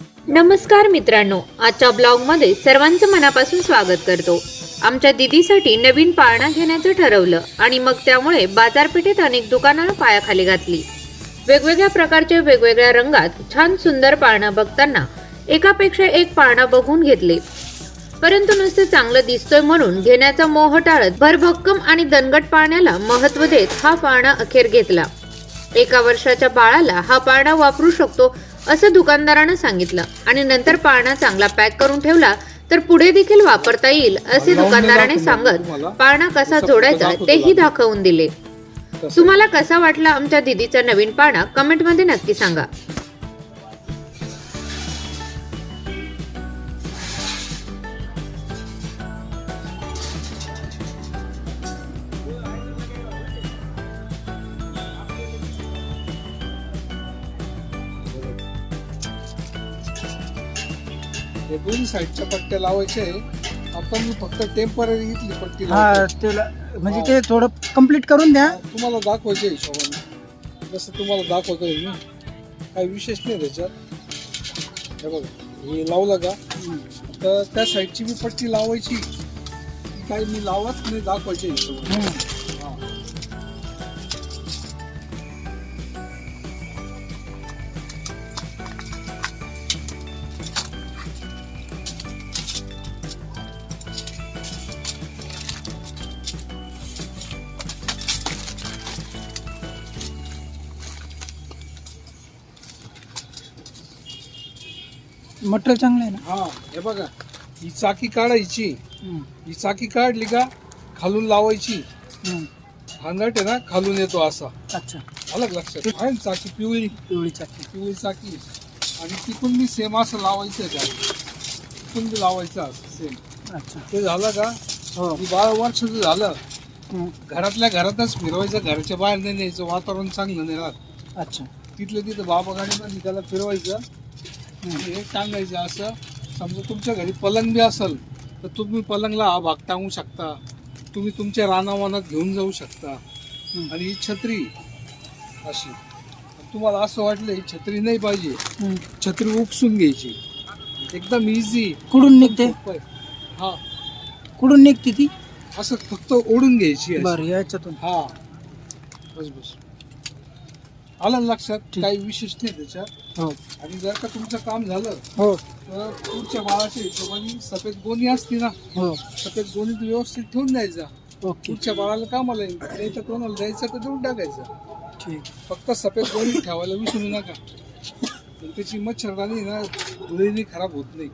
नमस्कार मित्रांनो आजच्या ब्लॉगमध्ये सर्वांचं मनापासून स्वागत करतो. आमच्या दिदीसाठी नवीन पाळणा घेण्याचं ठरवलं आणि मग त्यामुळे बाजारपेठेत अनेक दुकानांना पायाखाली घातली. वेगवेगळ्या प्रकारचे वेगवेगळ्या रंगात छान सुंदर पाळणा बघताना एकापेक्षा एक पाळणा बघून घेतले. परंतु नुसतं चांगलं दिसतोय म्हणून घेण्याचा मोह टाळत भरभक्कम आणि दणगट पाळण्याला महत्त्व देत हा पाळणा अखेर घेतला. एका वर्षाच्या बाळाला हा पाळणा वापरू शकतो असं दुकानदारानं सांगितलं. आणि नंतर पाळणा चांगला पॅक करून ठेवला तर पुढे देखील वापरता येईल असे दुकानदाराने सांगत पाळणा कसा जोडायचा तेही दाखवून दिले. तुम्हाला कसा वाटला आमच्या दिदीचा नवीन पाळणा? कमेंटमध्ये नक्की सांगा. हे दोन्ही साईडच्या पट्ट्या लावायच्या आहे आपण फक्त टेंपररी इथली पट्टी हा. त्याला म्हणजे ते थोडं कंप्लीट करून द्या. तुम्हाला दाखवायच्या हिशोबाने. जसं तुम्हाला दाखवतोय मी. काही विशेष नाही त्याच्यात. हे बघा हे लावलं का? तर त्या साईडची बी पट्टी लावायची. ती काही मी लावत नाही दाखवायच्या हिशोबाने. हम्म. हा. मटेरियल चांगलं आहे ना? हा हे बघा ही चाकी काढायची. ही चाकी काढली का खालून लावायची. हम्म. हा नट आहे ना खालून येतो असा. अच्छा. अलग लक्षात. आहे ना चाकी पिवळी? पिवळी चाकी. पिवळी चाकी. आणि तिकून मी सेम असं लावायचं आहे त्याला तिकून बी लावायचं असं सेम अच्छा. ते झालं का? हो. बारा वर्षाचं झालं. घरातल्या घरातच फिरवायचं घराच्या बाहेर नाही न्यायचं वातावरण चांगलं नाही राहत. अच्छा. तिथलं तिथं बाबा गाडीमध्ये त्याला फिरवायचं हे टांगायचं असं समजा तुमच्या घरी पलंग बी असेल तर तुम्ही पलंगला हा भाग टांगू शकता. तुम्ही तुमच्या रानावानात घेऊन जाऊ शकता. आणि ही छत्री अशी. तुम्हाला असं वाटलं ही छत्री नाही पाहिजे. छत्री उपसून घ्यायची. एकदम इझी कुठून निघते? हा. कुठून निघते ती? असं फक्त ओढून घ्यायची. बरं याच्यातून. हा. बस बस. आलं लक्षात. काही विशेष नाही त्याच्यात. हो. आणि जर का तुमचं काम झालं हो. तर पुढच्या बाळाच्या हिशोबाने सफेद गोणी असते ना हो. सफेद गोणी तू व्यवस्थित ठेवून द्यायचा. ओके. पुढच्या बाळाला कामाला येईल. द्यायचं कोणाला द्यायचं तर देऊन टाकायचं. ठीक. फक्त सफेद गोणी ठेवायला विसरू नका. पण त्याची मच्छरदाणी ना धुळीने खराब होत नाही.